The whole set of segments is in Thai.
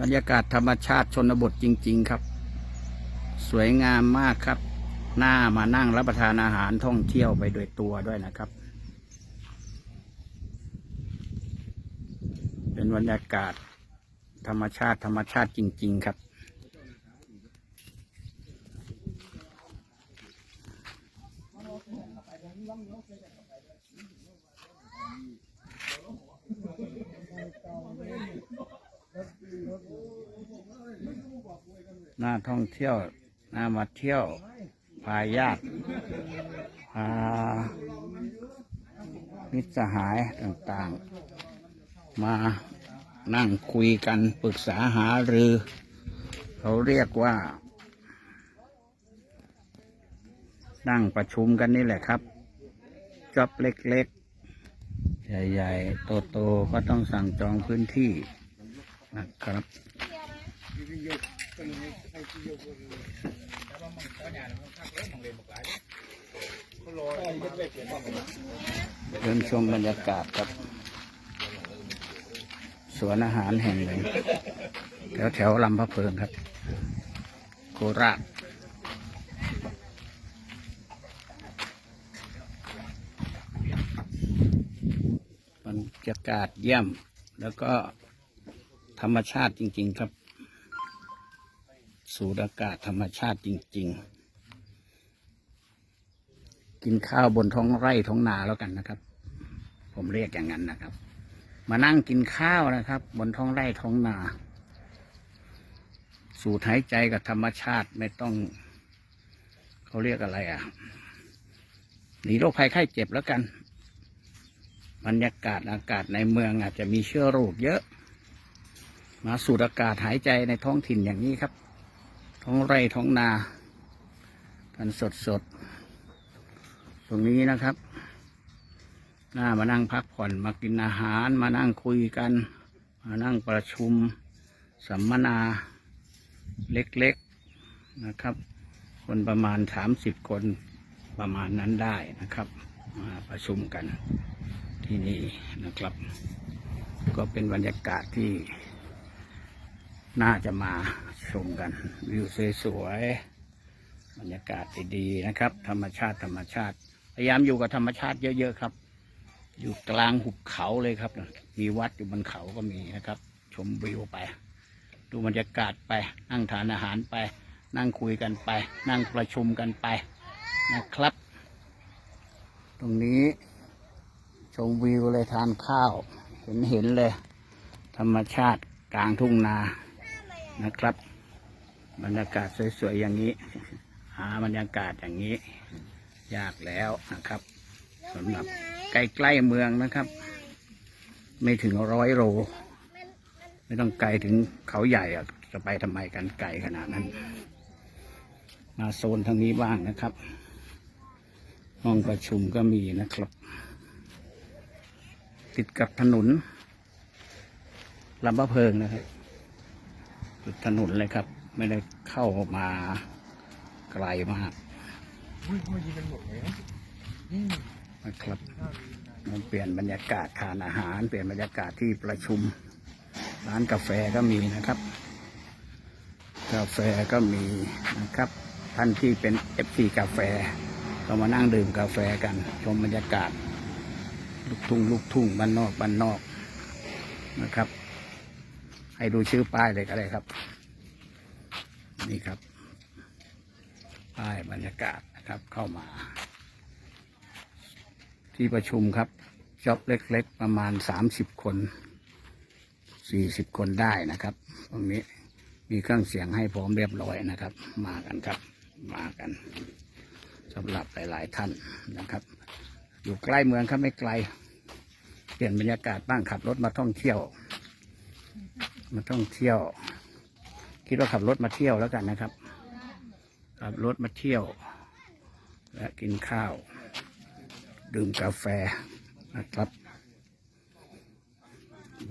บรรยากาศธรรมชาติชนบทจริง ๆ ครับ สวยงามมากครับ หน้ามานั่งรับประทานอาหารท่องเที่ยวไปโดยตัวด้วยนะครับ เป็นบรรยากาศธรรมชาติธรรมชาติจริง ๆ ครับ น่าท่องเที่ยวน่ามาเที่ยว พาญาติพามิตรสหายต่างๆ มานั่งคุยกันปรึกษาหารือ เขาเรียกว่า นั่งประชุมกันนี่แหละครับจอบเล็กๆ ใหญ่ๆ โตๆ ก็ต้องสั่งจองพื้นที่นะครับ เดินชมบรรยากาศครับ สวนอาหารแห่งหนึ่งแถวแถวลำพะเพิงครับ โคราชบรรยากาศเยี่ยม แล้วก็ธรรมชาติจริง ๆ ครับ สูดอากาศธรรมชาติจริง ๆ กินข้าวบนท้องไร่ท้องนาแล้วกันนะครับ ผมเรียกอย่างนั้นนะครับ มานั่งกินข้าวนะครับ บนท้องไร่ท้องนา สูดหายใจกับธรรมชาติไม่ต้อง เขาเรียกอะไรอะหนีโรคภัยไข้เจ็บแล้วกันบรรยากาศอากาศในเมืองอาจจะมีเชื้อโรคเยอะ มาสูดอากาศหายใจในท้องถิ่นอย่างนี้ครับ ท้องไร่ท้องนา กันสดสดๆตรงนี้นะครับน่ามานั่งพักผ่อนมากินอาหารมานั่งคุยกัน มานั่งประชุมสัมมนาเล็กๆนะครับ คนประมาณสามสิบคนประมาณนั้นได้นะครับ มาประชุมกันที่นี่นะครับ ก็เป็นบรรยากาศที่น่าจะมา ชมกัน วิวสวยๆบรรยากาศดีๆนะครับ ธรรมชาติธรรมชาติ พยายามอยู่กับธรรมชาติเยอะๆครับ อยู่กลางหุบเขาเลยครับ มีวัดอยู่บนเขาก็มีนะครับ ชมวิวไป ดูบรรยากาศไป นั่งทานอาหารไป นั่งคุยกันไป นั่งประชุมกันไปนะครับ ตรงนี้ชมวิวเลยทานข้าว เห็นเห็นเลย ธรรมชาติกลางทุ่งนานะครับ บรรยากาศสวยๆอย่างนี้ หาบรรยากาศอย่างนี้ ยากแล้วนะครับสำหรับใกล้ๆเมืองนะครับ ไม่ถึงร้อยโลไม่ต้องไกลถึงเขาใหญ่อะจะไปทำไมกันไกลขนาดนั้น มาโซนทางนี้บ้างนะครับ ห้องประชุมก็มีนะครับ ติดกับถนนลำพะเพิงนะครับติดถนนเลยครับ ไม่ได้เข้ามาไกลมากอุ้ยพอยิงกันหมดเลยนะอืมนะครับ มันเปลี่ยนบรรยากาศทานอาหาร เปลี่ยนบรรยากาศที่ประชุม ร้านกาแฟก็มีนะครับ กาแฟก็มีนะครับ ท่านที่เป็นเอฟซีกาแฟ ก็มานั่งดื่มกาแฟกัน ชมบรรยากาศ ลูกทุ่งลูกทุ่งบ้านนอกบ้านนอกนะครับ ให้ดูชื่อป้ายเลยก็ได้ครับ นี่ครับป้ายบรรยากาศนะครับ เข้ามา ที่ประชุมครับจ็อบเล็ก ๆ ประมาณสามสิบคนสี่สิบคนได้นะครับ ตรงนี้มีเครื่องเสียงให้พร้อมเรียบร้อยนะครับ มากันครับ มากันสำหรับหลาย ๆ ท่านนะครับ อยู่ใกล้เมืองครับไม่ไกล เปลี่ยนบรรยากาศบ้างขับรถมาท่องเที่ยว มาท่องเที่ยว คิดว่าขับรถมาเที่ยวแล้วกันนะครับ ขับรถมาเที่ยว และกินข้าว ดื่มกาแฟนะครับ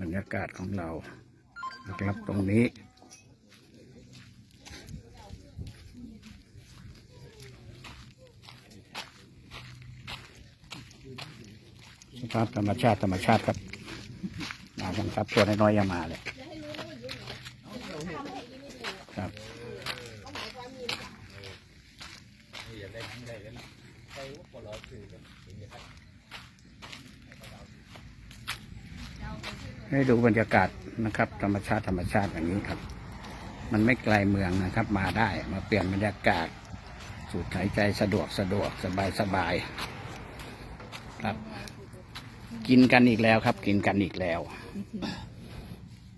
บรรยากาศของเรานะครับตรงนี้สภาพธรรมชาติธรรมชาติครับมากันครับตัวน้อยๆอย่ามาเลย ครับให้ดูบรรยากาศนะครับ ธรรมชาติธรรมชาติอย่างนี้ครับ มันไม่ไกลเมืองนะครับ มาได้มาเปลี่ยนบรรยากาศ สูดหายใจสะดวกสะดวกสบายสบายครับ กินกันอีกแล้วครับ กินกันอีกแล้ว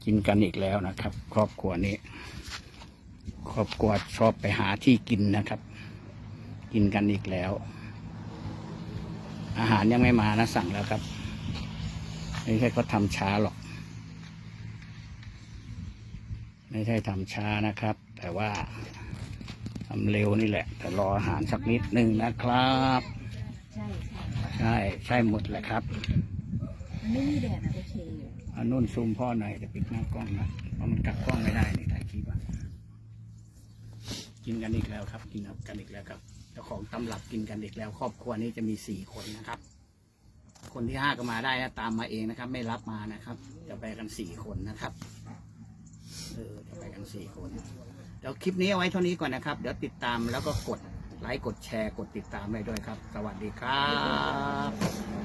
กินกันอีกแล้วนะครับ ครอบครัวนี้ ครอบครัวชอบไปหาที่กินนะครับ กินกันอีกแล้ว อาหารยังไม่มานะสั่งแล้วครับไม่ใช่เขาทำช้าหรอก ไม่ใช่ทำช้านะครับ แต่ว่าทำเร็วนี่แหละ แต่รออาหารสักนิดหนึ่งนะครับ ใช่ใช่ใช่ใช่หมดแหละครับมันไม่มีแดดนะโอเคอยู่เอานุ่นซูมพ่อหน่อยจะปิดหน้ากล้องนะเพราะมันกลับกล้องไม่ได้นี่ถ่ายคลิปอะ กินกันอีกแล้วครับ กินกันอีกแล้วครับเจ้าของตำรับกินกันอีกแล้ว ครอบครัวนี้จะมีสี่คนนะครับ คนที่ห้าก็มาได้นะตามมาเองนะครับ ไม่รับมานะครับ จะไปกันสี่คนนะครับเออจะไปกันสี่คนเดี๋ยวคลิปนี้เอาไว้เท่านี้ก่อนนะครับ เดี๋ยวติดตามแล้วก็กดไลค์กดแชร์กดติดตามไปด้วยครับ สวัสดีครับ